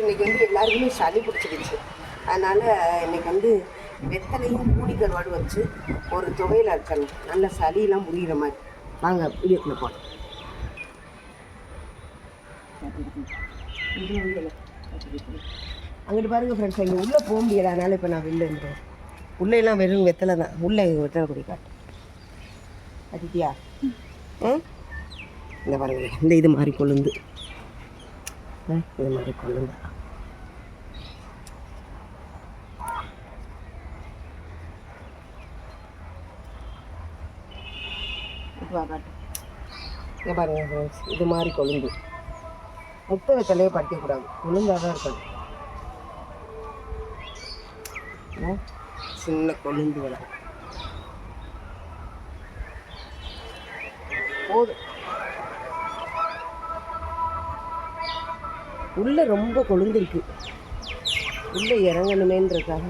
இன்னைக்கு வந்து எல்லாருக்குமே சளி பிடிச்சிருச்சு. அதனால் இன்னைக்கு வந்து வெத்தலையும் பூடி கருவாடு வச்சு ஒரு துவையில் இருக்கணும் நல்ல சளியெல்லாம் முடிகிற மாதிரி. வாங்க வீடியோக்குள்ளே போகலாம் அங்கிட்டு பாருங்க ஃப்ரெண்ட்ஸ் இங்கே உள்ளே போக முடியல. அதனால் இப்போ நான் வெளில இருந்தேன் உள்ளே எல்லாம் வெறும் வெத்தலை தான். உள்ளே வெத்தலை கொடி காட்டு. அதித்தியா ம்? இந்த பாருங்க. இந்த இது மாதிரி கொழுந்து. இது மாதிரி கொள்ளுங்க இப்ப பாருங்க ஃப்ரெண்ட்ஸ் இது மாதிரி கொழுந்து முட்டை வெத்தலையே படிக்கக்கூடாது கொழுந்தாக தான் இருக்கணும் சின்ன கொழுந்து விலை போதும் உள்ள ரொம்ப கொழுந்து இருக்கு உள்ள இறங்கணுமேன்றதுக்காக.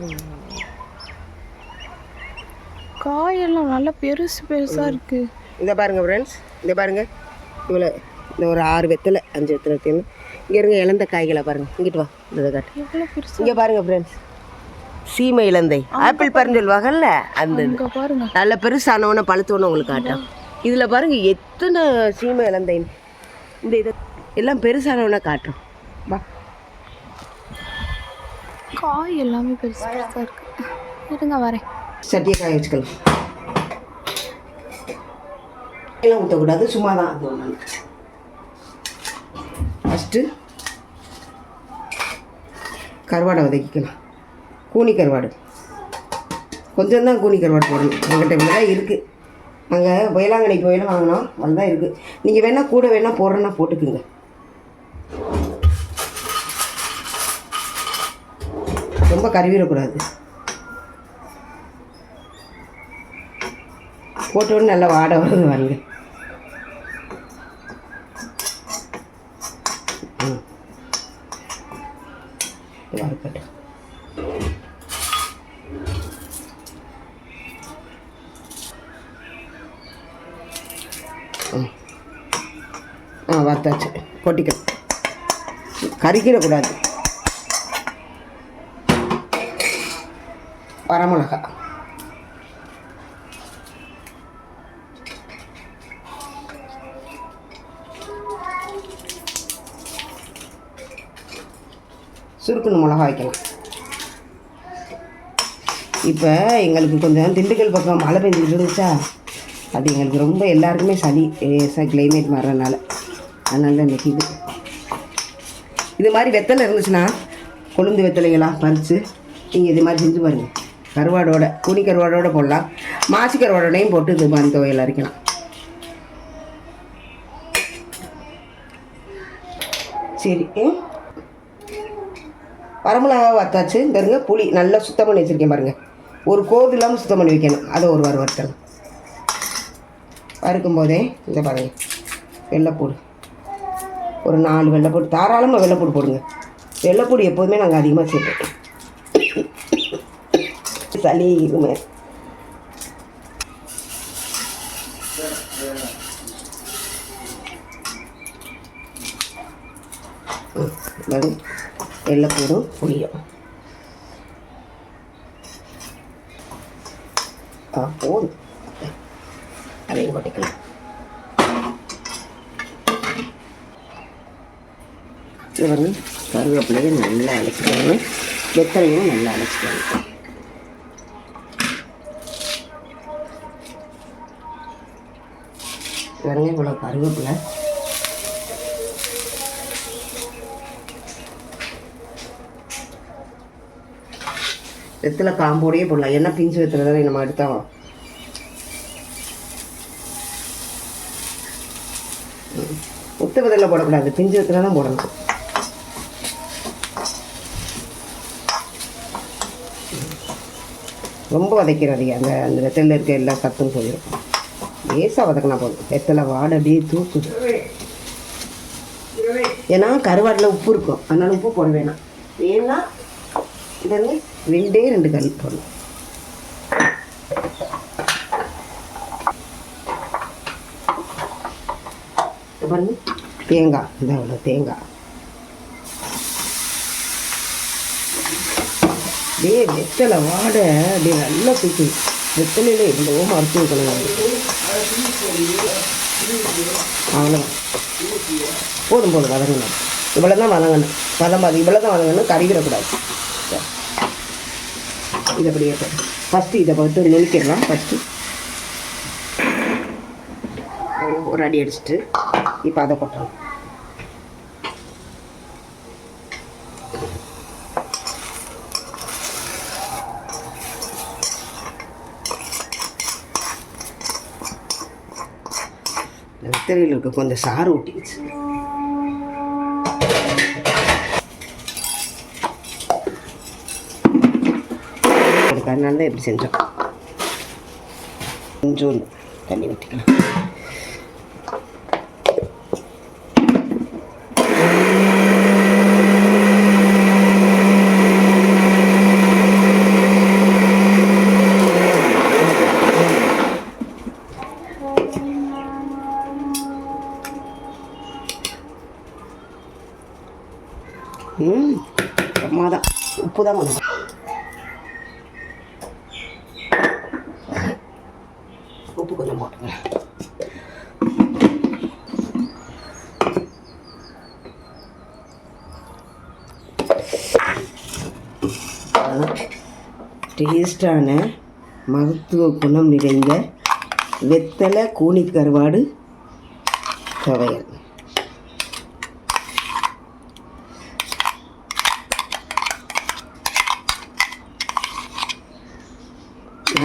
காயெல்லாம் நல்லா பெருசு பெருசா இருக்கு. இந்த பாருங்க ஃப்ரெண்ட்ஸ் இந்த பாருங்க. இவ்வளோ இந்த ஒரு ஆறு வெத்தலை அஞ்சு வெத்தலை வைக்கணும் இங்கே இருங்க இழந்த காய்களை பாருங்க. இங்கிட்டு வா இந்த இதை காட்டு. இங்கே பாருங்க ஃப்ரெண்ட்ஸ் சீமை இலந்தை ஆப்பிள் பருன்னு சொல்லுவாங்கல்ல அந்த இது. நல்ல பெருசானவன பழுத்தோன்னு உங்களுக்கு காட்டும் இதில் பாருங்க எத்தனை சீமை இலந்தை இந்த இதை எல்லாம் பெருசானவன காட்டும் வா. காய் எல்லாமே பெருசு பெருசாக இருக்கு. இருங்க வரேன். சட்டியை காய வச்சுக்கலாம் எல்லாம் ஊற்றக்கூடாது சும்மா தான் அது ஒன்று ஃபஸ்ட்டு கருவாடை வதக்கிக்கலாம். கூனி கருவாடு. கொஞ்சம் தான் கூனி கருவாடு போடணும். எங்கிட்ட இவ்வளோ தான் இருக்குது நாங்கள் வேளாங்கண்ணி கோயிலும் வாங்கினோம். அதுதான் இருக்குது நீங்கள் வேணால் கூட வேணால் போடுறேன்னா போட்டுக்குங்க. ரொம்ப கருவிடக்கூடாது போட்டோன்னு நல்லா வாடை வருது பாருங்க. ம். ம். ஆ வறுத்தாச்சு. கொட்டிக்க கறிக்கிடக்கூடாது வரமிளகா. சுருக்குன்னு மிளகா வைக்கலாம். இப்போ எங்களுக்கு கொஞ்சம் திண்டுக்கல் பக்கம் மழை பெஞ்சிட்டு இருந்துச்சா? அது எங்களுக்கு ரொம்ப எல்லாருக்குமே சளி கிளைமேட் மாறுறதுனால. அதனால தான் இன்னைக்கு இது. இது மாதிரி வெத்தலை இருந்துச்சுன்னா கொழுந்து வெத்தலைகளாக பறித்து நீங்கள் இது மாதிரி செஞ்சு பாருங்கள் கருவாடோட குனி கருவாடோட போடலாம். மாசி கருவாடோடையும் போட்டு இது மாதிரி துவையல் அரைக்கலாம். சரி வரமிளகா வத்தாச்சு. இந்த புளி நல்லா சுத்தம் பண்ணி வச்சுருக்கேன் பாருங்கள் ஒரு கோது இல்லாமல் சுத்தம் பண்ணி வைக்கணும். அதை ஒரு வாரம் வறுத்தலாம் வறுக்கும் போதே இந்த பாருங்க வெள்ளைப்பூடு. ஒரு நாலு வெள்ளைப்பூடு. தாராளமாக வெள்ளைப்பூடு போடுங்க. வெள்ளைப்பூடு எப்போதுமே நாங்கள் அதிகமாக சேர்ப்போம். சளி இருமை வெள்ளைப்பூடும் புளியும் ஆ போதும் அதையும் கொட்டிக்கலாம் இது வந்து கருவேப்பிலையும் நல்லா அழைச்சிக்கணும் வெத்தலையும் நல்லா அழைச்சிக்கணும் பாருங்க இவ்வளோ கருவேப்பிலை. வெத்தலை காம்போடையே போடலாம். என்ன பிஞ்சு வெத்தலை தானே நம்ம எடுத்தோம். ம். முத்து வெத்தலை போடக்கூடாது. பிஞ்சு வெத்தலை தான் போடணும். ரொம்ப வதைக்கிறது அந்த அந்த வெத்தலையில் இருக்க எல்லா சத்தும் போயிடும் லேசாக வதக்கினா போதும் வெத்தலை வாடை அப்படியே தூக்குது ஏன்னா கருவாட்டில் உப்பு இருக்கும். அதனால உப்பு போட வேணாம். வேணா இதெல்லாம் ரெண்டே ரெண்டு கல் போடணும். பாருங்க. தேங்காய் இந்த அவ்வளோ தேங்காய் அப்படியே வெத்தலை வாடை. அப்படியே நல்லா தூக்குது வெத்தலையில் எவ்வளோ மருத்துவ குணம் அவ்வளோதான் போதும் போதும் வதங்கணும் இவ்வளோ தான் வதங்கணும் வதம் பாதி இவ்வளோ தான் வதங்கணும் கறிவிடக்கூடாது இது இதை அப்படியே ஃபஸ்ட்டு இதை பார்த்து நெருக்கிடலாம் ஃபஸ்ட்டு ஒரு அடி அடிச்சுட்டு இப்போ அதை கொட்டணும். இந்த இருக்க. கொஞ்சம் சாறு ஊட்டிச்சு அதனால தான் எப்படி செஞ்சோம் கொஞ்சோண்டு தண்ணி ஊற்றிக்கலாம் ம் அம்மா தான் உப்பு தான் வேணும் உப்பு கொஞ்சம் போட்டுங்க டேஸ்டான மருத்துவ குணம் நிறைந்த வெத்தலை கூனி கருவாடு துவையல்.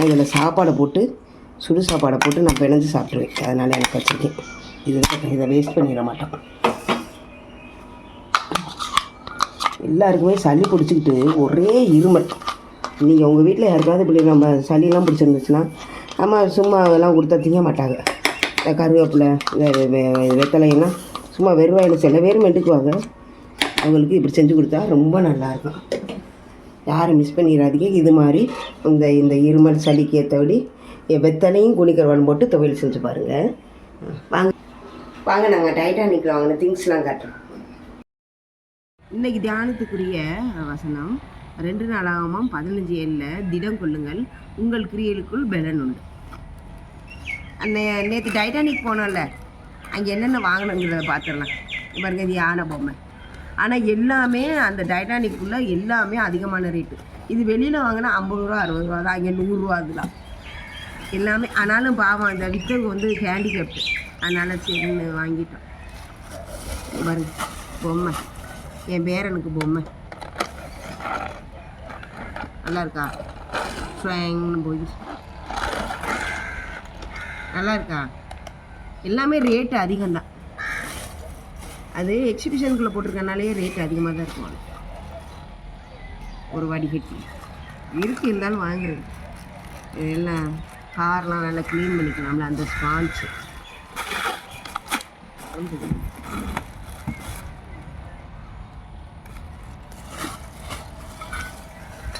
நான் இதில் சாப்பாடை போட்டு சுடு சாப்பாடை போட்டு நான் பிணைஞ்சு சாப்பிடுவேன் அதனால் எனக்கு வச்சுருக்கேன். இது இதை வேஸ்ட் பண்ணிட மாட்டோம் எல்லாருக்குமே சளி பிடிச்சிக்கிட்டு ஒரே இருமல். நீங்கள் உங்கள் வீட்டில் யாருக்காவது இப்படி நம்ம சளியெல்லாம் பிடிச்சிருந்துச்சுன்னா நம்ம சும்மா அதெல்லாம் கொடுத்தா திங்க மாட்டாங்க. இந்த கருவேப்பிலை வெ- வெத்தலையெல்லாம் சும்மா வெறுவாயில் சில பேர் மெட்டுக்குவாங்க அவங்களுக்கு இப்படி செஞ்சு கொடுத்தா ரொம்ப நல்லாயிருக்கும் யாரும் மிஸ் பண்ணிடாதீங்க இது மாதிரி இந்த இந்த இருமல் சளிக்கு ஏற்றபடி வெத்தலையும் குனிக்கருவான் போட்டு துவையல் செஞ்சு பாருங்கள் வாங்க. வாங்க நாங்கள் டைட்டானிக்கில் வாங்கின திங்ஸ்லாம் காட்டுறோம். இன்னைக்கு தியானத்துக்குரிய வசனம் ரெண்டு நாளாகமாம் பதினஞ்சு ஏழில் திடம் கொள்ளுங்கள் உங்கள் கிரியலுக்குள் பலன் உண்டு. அந்த நேற்று டைட்டானிக் போனோம்ல அங்கே என்னென்ன வாங்கினங்கிறத பார்த்துடலாம். பாருங்கள் தியான பொம்மை. ஆனால் எல்லாமே அந்த டைட்டானிக்குள்ளே எல்லாமே அதிகமான ரேட்டு இது வெளியில் வாங்கினா ஐம்பது ரூபா அறுபது ரூபா தான் அங்கே நூறுரூவா அதுலாம் எல்லாமே ஆனாலும் பாவம் இந்த வித்தகு வந்து ஹேண்டிகேப்டு அதனால் சரின்னு வாங்கிட்டோம். பாருங்க பொம்மை. என் பேரனுக்கு பொம்மை. நல்லா இருக்கா? ஸ்வாங்னு போய் நல்லா இருக்கா? எல்லாமே ரேட்டு அதிகம்தான். அது எக்ஸிபிஷனுக்குள்ளே போட்டிருக்கனாலே ரேட் அதிகமாக தான் இருக்கும் அது. ஒரு வடிகட்டி இருக்கு இருந்தாலும் வாங்குறது இதெல்லாம் கார்லாம் நல்லா க்ளீன் பண்ணிக்கலாம்ல அந்த ஸ்பான்ஸு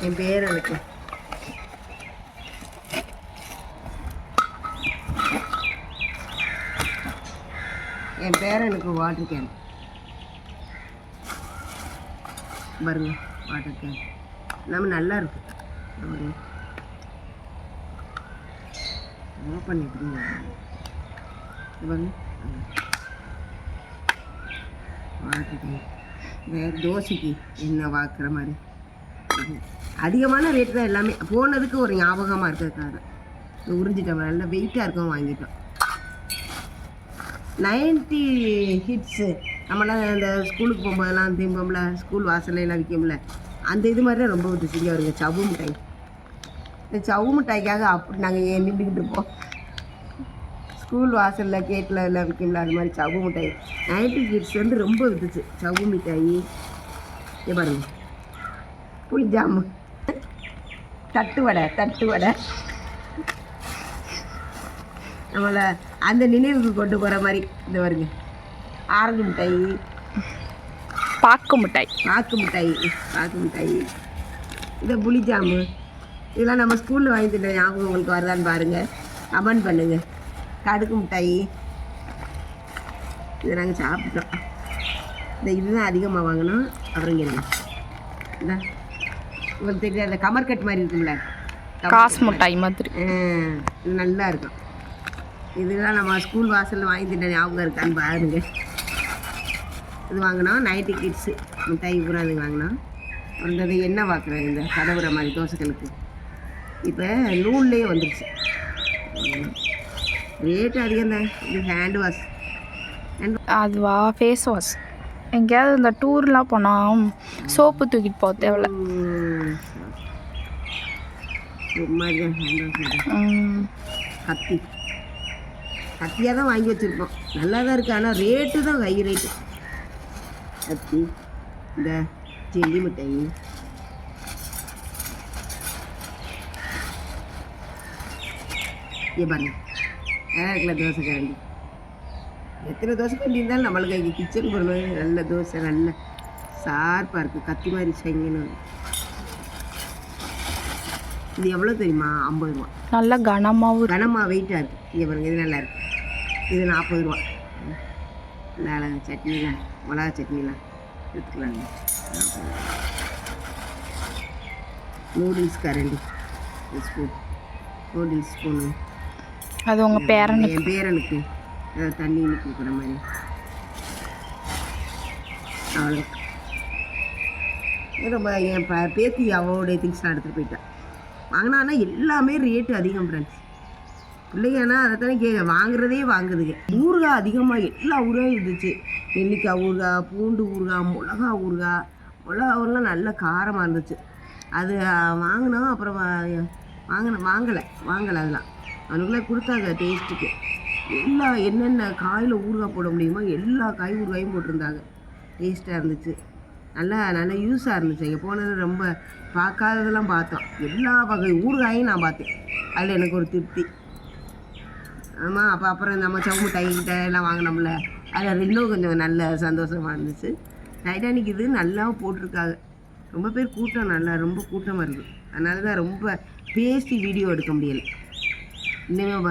என் பேர் எனக்கு என் பேரனுக்கு வாட்டர் கேன். பாருங்க வாட்டர் கேன் நம்ம நல்லா இருக்கு. ஒரு ஓப்பன் எப்படிங்க பாருங்க. வாட்டர் கேன் வேறு தோசைக்கு என்ன வாக்குற மாதிரி? அதிகமான ரேட் தான் எல்லாமே. போனதுக்கு ஒரு ஞாபகமாக இருக்கிறதுக்காக தான். உறிஞ்சிட்டோம். நல்ல வெயிட்டாக இருக்கும் வாங்கிட்டோம். நைன்டி ஹிட்ஸு நம்மளாம் இந்த ஸ்கூலுக்கு போகும்போதெல்லாம் திம்போம்ல ஸ்கூல் வாசல்ல எல்லாம் விற்கும்ல அந்த இது மாதிரி தான் ரொம்ப விட்டுச்சிங்க வருங்க. சவு மிட்டாய். இந்த சவு மிட்டாய்க்காக அப்படி நாங்கள் ஏன் நின்றுக்கிட்டு இருப்போம் ஸ்கூல் வாசலில் கேட்டில் எல்லாம் விற்கும்ல அது மாதிரி சவு மிட்டாய். நைன்டி கிட்ஸ் வந்து ரொம்ப விட்டுச்சு சவு மிட்டாய். இங்கே பாருங்க. புளிஜாமு தட்டு வடை தட்டு வடை. நம்மளை அந்த நினைவுக்கு கொண்டு போகிற மாதிரி. இந்த வருங்க ஆரஞ்சு மிட்டாய் பாக்கு மிட்டாய். பாக்கு மிட்டாய் பாக்கு மிட்டாய். இந்த புளிஜாமு. இதெல்லாம் நம்ம ஸ்கூலில் வாங்கி தின்ன ஞாபகம் உங்களுக்கு வருதான்னு பாருங்கள் கமெண்ட் பண்ணுங்க. கடுக்கு மிட்டாய். இதை நாங்கள் சாப்பிட்டோம். இந்த இதுதான் அதிகமாக வாங்கினோம். அப்புறம். இந்தா. உங்களுக்கு தெரியாது அந்த கமர்கட் மாதிரி இருக்கும்ல? காசு மிட்டாய் மாதிரி. இது நல்லா இருக்கும். இதெல்லாம் நம்ம ஸ்கூல் வாசலில் வாங்கி திட்ட ஞாபகம் இருக்கான்னு பாருங்க. இது வாங்கினோம் நைட்டு கிட்ஸு மிட்டாய் பூரா இது வாங்கினோம் அப்புறம் இந்த எண்ணெய் வாக்குறேன் இந்த கதவுற மாதிரி தோசைகளுக்கு இப்போ நூல்லையே வந்துருச்சு. ரேட்டு அதிகம் தான். இது ஹேண்ட் வாஷ் அதுவா ஃபேஸ் வாஷ் எங்கேயாவது இந்த டூர்லாம் போனால் சோப்பு தூக்கிட்டு போக தேவையில்ல. கத்தி. கத்தியாக தான் வாங்கி வச்சுருப்போம். நல்லா தான் இருக்குது ஆனால் ரேட்டு தான் ஹை ரேட்டு கத்தி இந்த ஜெல்லி மிட்டாய் இங்கே பாருங்க தோசை கரண்டி எத்தனை தோசை கரண்டி இருந்தாலும் நம்மளுக்கு இங்கே கிச்சன் பொருள் நல்ல தோசை நல்ல ஷார்ப்பாக இருக்குது கத்தி மாதிரி செங்கன்னு இது எவ்வளோ தெரியுமா ஐம்பது ரூபா நல்லா கனமாகவும் கனமாக வெயிட்டாக இருக்குது இங்கே பாருங்க இது நல்லா இருக்கு இது நாற்பது ரூபா அழகா சட்னிலாம் மிளகா சட்னிலாம் எடுத்துக்கலாங்க. நூடுல்ஸ் கரண்டி ஸ்பூன் நூடுல்ஸ் ஸ்பூனு அது உங்கள் பேரனுக்கு. என் பேரனுக்கு. தண்ணி கொடுக்குற மாதிரி. அவ்வளோ ரொம்ப என் ப பேத்தி அவளுடைய திங்ஸ்லாம் எடுத்துகிட்டு போயிட்டான் வாங்கினான்னா எல்லாமே ரேட்டு அதிகம் ஃப்ரெண்ட்ஸ் பிள்ளைங்கன்னா அதை தானே கே வாங்குறதே வாங்குதுங்க. ஊறுகாய் அதிகமாக எல்லா ஊறுகாயும் இருந்துச்சு. நெல்லிக்காய் ஊறுகாய் பூண்டு ஊறுகாய் மிளகா ஊறுகாய் மிளகா ஊரெலாம் நல்ல காரமாக இருந்துச்சு. அது வாங்கினோம் அப்புறம் வாங்கின வாங்கலை வாங்கலை அதெல்லாம். அவனுக்குலாம் கொடுத்தாங்க டேஸ்ட்டுக்கு எல்லா என்னென்ன காயில் ஊறுகாய் போட முடியுமோ எல்லா காய் ஊறுகாயும் போட்டிருந்தாங்க. டேஸ்ட்டாக இருந்துச்சு. நல்லா நல்லா யூஸாக இருந்துச்சு. இங்கே போனது ரொம்ப பார்க்காததெல்லாம் பார்த்தோம். எல்லா வகை ஊறுகாயும் நான் பார்த்தேன். அதில் எனக்கு ஒரு திருப்தி. ஆமாம் அப்போ அப்புறம் நம்ம சவு மிட்டாய்கிட்ட எல்லாம் வாங்கினோம்ல. அதில் இன்னும் கொஞ்சம் நல்ல சந்தோஷமாக இருந்துச்சு. டைட்டானிக் இது நல்லா போட்டிருக்காங்க. ரொம்ப பேர் கூட்டம் நல்லா ரொம்ப கூட்டமாக இருக்குது அதனால தான் ரொம்ப பேசி வீடியோ எடுக்க முடியலை. இன்னும்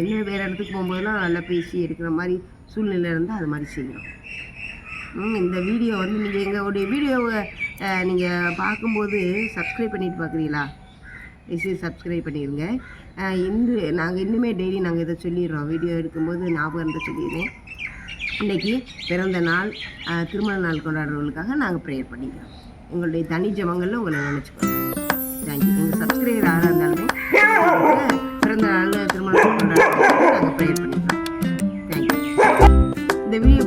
இன்னும் வேறு இடத்துக்கு போகும்போதெல்லாம் நல்லா பேசி எடுக்கிற மாதிரி சூழ்நிலை இருந்தால் அது மாதிரி செய்யணும் இந்த வீடியோ வந்து நீங்கள் எங்களுடைய வீடியோவை நீங்கள் பார்க்கும்போது சப்ஸ்கிரைப் பண்ணிட்டு பார்க்குறீங்களா ப்ளீஸ் சப்ஸ்கிரைப் பண்ணிடுங்க அஹ், இன்று நாங்கள் இன்னுமே டெய்லி நாங்கள் இதை சொல்லிடுறோம். வீடியோ எடுக்கும்போது ஞாபகம் இருந்தால் சொல்லிடுறேன் இன்றைக்கி பிறந்த நாள் திருமண நாள் கொண்டாடுறவங்களுக்காக நாங்கள் ப்ரேயர் பண்ணிக்கிறோம். எங்களுடைய தனி ஜபங்களில் உங்களை நினச்சிக்கிறோம் தேங்க்யூ எங்கள் சப்ஸ்கிரைபர் யாராக இருந்தாலுமே பிறந்த நாள் திருமண நாள் கொண்டாடுறவங்களுக்கு நாங்கள் ப்ரேயர் பண்ணிக்கிறோம். தேங்க்யூ இந்த வீடியோ